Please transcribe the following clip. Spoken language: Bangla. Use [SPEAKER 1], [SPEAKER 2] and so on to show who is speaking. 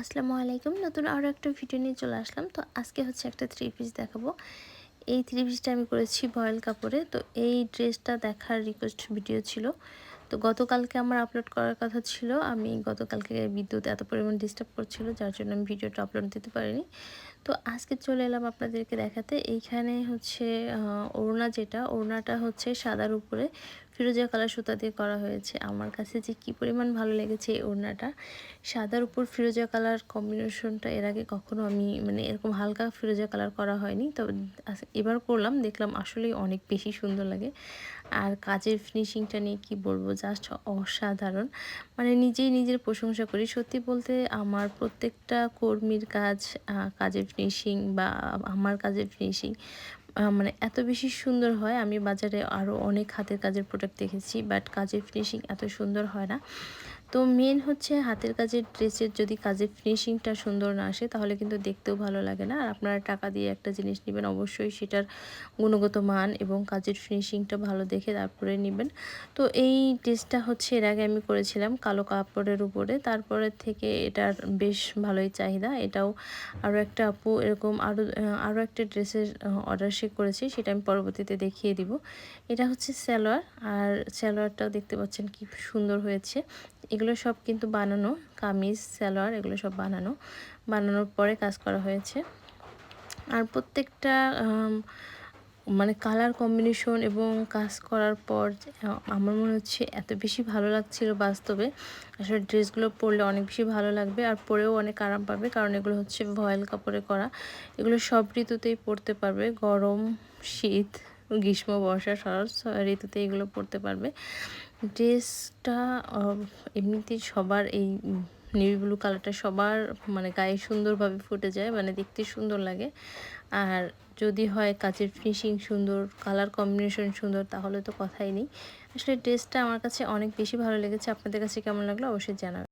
[SPEAKER 1] আসসালামু আলাইকুম। নতুন আরও একটা ভিডিও নিয়ে চলে আসলাম। তো আজকে হচ্ছে একটা থ্রি পিস দেখাবো। এই থ্রি পিসটা আমি করেছি ভয়েল কাপড়ে। তো এই ড্রেসটা দেখার রিকোয়েস্ট ভিডিও ছিল। তো গতকালকে আমার আপলোড করার কথা ছিল। আমি গতকালকে বিদ্যুৎ এত পরিমাণ ডিস্টার্ব করছিল, যার জন্য আমি ভিডিওটা আপলোড দিতে পারিনি। তো আজকে চলে এলাম আপনাদেরকে দেখাতে। এইখানে হচ্ছে ওড়না যেটা, ওড়নাটা হচ্ছে সাদার উপরে। ফিরোজা কালার সুতা দিয়ে করা হয়েছে। আমার কাছে যে কি পরিমাণ ভালো লেগেছে এই ওড়নাটা, সাদার উপর ফিরোজা কালার কম্বিনেশনটা এর আগে কখনো আমি মানে এরকম হালকা ফিরোজা কালার করা হয়নি। তবে এবার করলাম, দেখলাম আসলেই অনেক বেশি সুন্দর লাগে। আর কাজের ফিনিশিংটা নিয়ে কি বলব জাস্ট অসাধারণ। মানে নিজেই নিজের প্রশংসা করি। সত্যি বলতে আমার প্রত্যেকটা কর্মীর কাজ কাজের ফিনিশিং বা আমার কাজের ফিনিশিং মানে এত বেশি সুন্দর হয়। আমি বাজারে আরও অনেক হাতের কাজের প্রোডাক্ট দেখেছি বাট কাজের ফিনিশিং এত সুন্দর হয় না। তো মেন হচ্ছে হাতের কাজের ড্রেসের যদি কাজের ফিনিশিংটা সুন্দর না আসে, তাহলে কিন্তু দেখতেও ভালো লাগে না। আর আপনারা টাকা দিয়ে একটা জিনিস নেবেন, অবশ্যই সেটার গুণগত মান এবং কাজের ফিনিশিংটা ভালো দেখে তারপরে নেবেন। তো এই ড্রেসটা হচ্ছে এর আগে আমি করেছিলাম কালো কাপড়ের উপরে। তারপরে থেকে এটার বেশ ভালোই চাহিদা। এটাও আরও একটা আপু এরকম আরও আরও একটা ড্রেসের অর্ডার সে করেছে, সেটা আমি পরবর্তীতে দেখিয়ে দিব। এটা হচ্ছে স্যালোয়ার আর স্যালোয়ারটাও দেখতে পাচ্ছেন কি সুন্দর হয়েছে। এগুলো সব কিন্তু বানানো, কামিজ, সালোয়ার এগুলো সব বানানো। বানানোর পরে কাজ করা হয়েছে। আর প্রত্যেকটা মানে কালার কম্বিনেশন এবং কাজ করার পর, আমার মনে হচ্ছে এত বেশি ভালো লাগছিল বাস্তবে। আসলে ড্রেসগুলো পরলে অনেক বেশি ভালো লাগবে আর পরেও অনেক আরাম পাবে, কারণ এগুলো হচ্ছে ভয়েল কাপড়ে করা। এগুলো সব ঋতুতেই পরতে পারবে, গরম, শীত। গ্রীষ্ম, বর্ষা, শরৎ ঋতুতে এগুলো পরতে পারবে। ড্রেসটা এমনিতেই সবার এই নেভি ব্লু কালারটা সবার মানে গায়ে সুন্দরভাবে ফুটে যায় মানে দেখতে সুন্দর লাগে। আর যদি হয় কাজের ফিনিশিং সুন্দর, কালার কম্বিনেশন সুন্দর, তাহলে তো কথাই নেই। আসলে ড্রেসটা আমার কাছে অনেক বেশি ভালো লেগেছে। আপনাদের কাছে কেমন লাগল অবশ্যই জানাবেন।